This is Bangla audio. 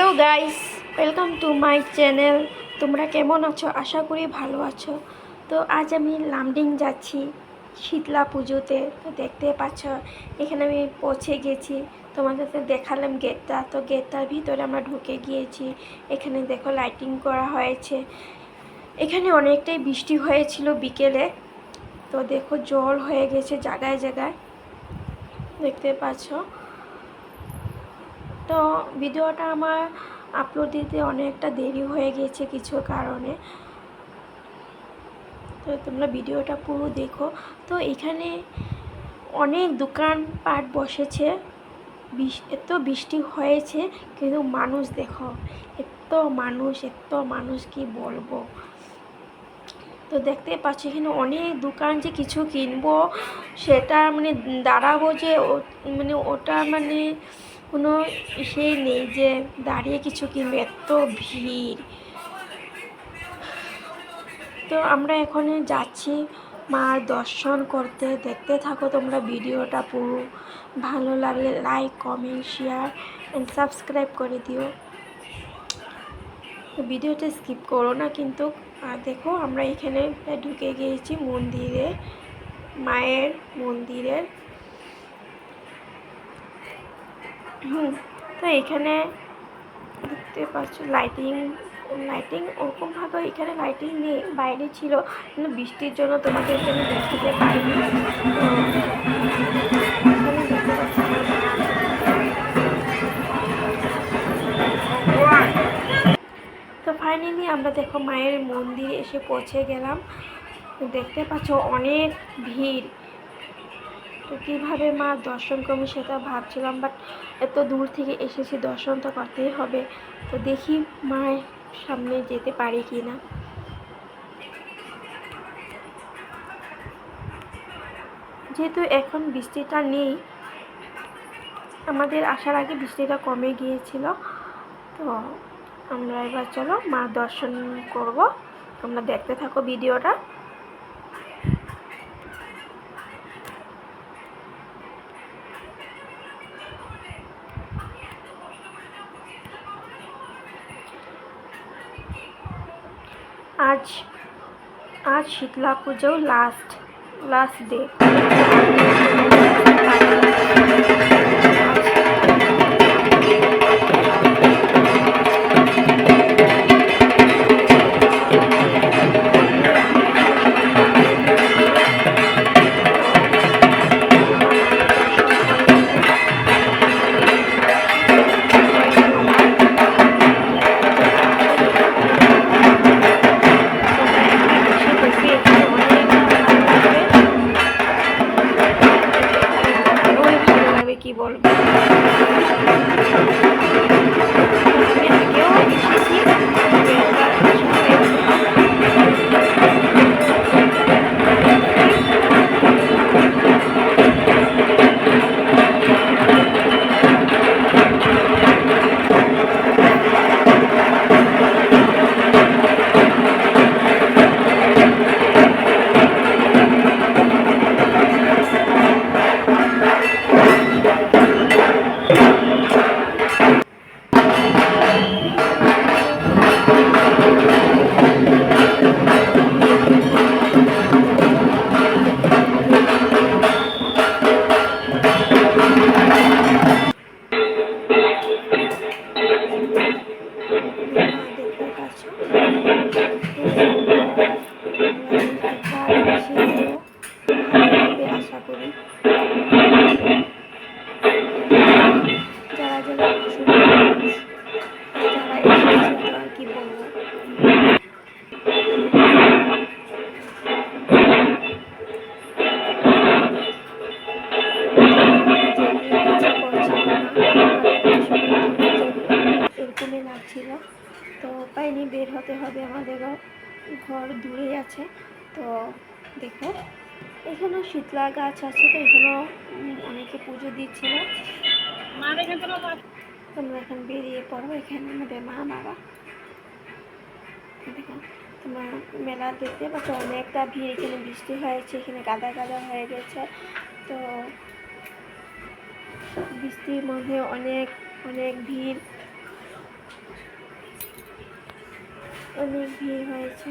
Hello guys welcome to my channel তোমরা কেমন আছো? আশা করি ভালো আছো। তো আজ আমি লামডিং যাচ্ছি শীতলা পুজোতে। তো দেখতে পাচ্ছ, এখানে আমি পৌঁছে গেছি। তোমাদের তো দেখালাম গেটটা। তো গেটটার ভিতরে আমরা ঢুকে গিয়েছি। এখানে দেখো লাইটিং করা হয়েছে। এখানে অনেকটাই বৃষ্টি হয়েছিল বিকেলে। তো দেখো জল হয়ে গেছে জায়গায় জায়গায়। দেখতে পাচ্ছ তো ভিডিওটা আমার আপলোড দিতে অনেকটা দেরি হয়ে গেছে কিছু কারণে। তো তোমরা ভিডিওটা পুরো দেখো। তো এখানে অনেক দোকান পাট বসেছে এত বৃষ্টি হয়েছে, কিন্তু মানুষ দেখো, এত মানুষ এত মানুষ কি বলব? তো দেখতে পাচ্ছি, এখানে অনেক দোকান যে কিছু কিনবো, সেটা মানে দাঁড়াবো যে মানে ওটা মানে কোনো সে নেই যে দাঁড়িয়ে কিছু কিনবে, এত ভিড়। তো আমরা এখন যাচ্ছি মার দর্শন করতে। দেখতে থাকো তোমরা ভিডিওটা পুরো। ভালো লাগলে like comment share and subscribe করে দিও। ভিডিওটা স্কিপ করো না কিন্তু। আর দেখো আমরা এখানে ঢুকে গিয়েছি মন্দিরে, মায়ের মন্দিরের তো এখানে দেখতে পাচ্ছ লাইটিং লাইটিং ওরকমভাবে এখানে লাইটিং নেই, বাইরে ছিল, কিন্তু বৃষ্টির জন্য তোমাকে এখানে দেখাতে মা। তো ফাইনালি আমরা দেখো মায়ের মন্দিরে এসে পৌঁছে গেলাম দেখতে পাচ্ছ অনেক ভিড় তো কীভাবে মা দর্শন করব সেটা ভাবছিলাম বাট এত দূর থেকে এসেছি দর্শন তো করতেই হবে। তো দেখি মায়ের সামনে যেতে পারি কি না যেহেতু এখন বৃষ্টিটা নেই, আমাদের আসার আগে বৃষ্টিটা কমে গিয়েছিল। তো আমরা এবার চলো মা দর্শন করব। তোমরা দেখতে থাকো ভিডিওটা। আজ আজ Shitala Puja last last day ঘর দূরেই আছে। তো দেখো, এখানেও শীতলা গাছ আছে, তো এখানেও অনেকে পুজো দিচ্ছিল। তোমরা এখন বেরিয়ে পড়ো, এখানে আমাদের মা বাবা। দেখো, তোমরা মেলা দেখতে পাচ্ছ, অনেকটা ভিড়, এখানে বৃষ্টি হয়েছে, এখানে গাদা গাদা হয়ে গেছে। তো বৃষ্টির মধ্যে অনেক অনেক ভিড় অনেক ভিড় হয়েছে।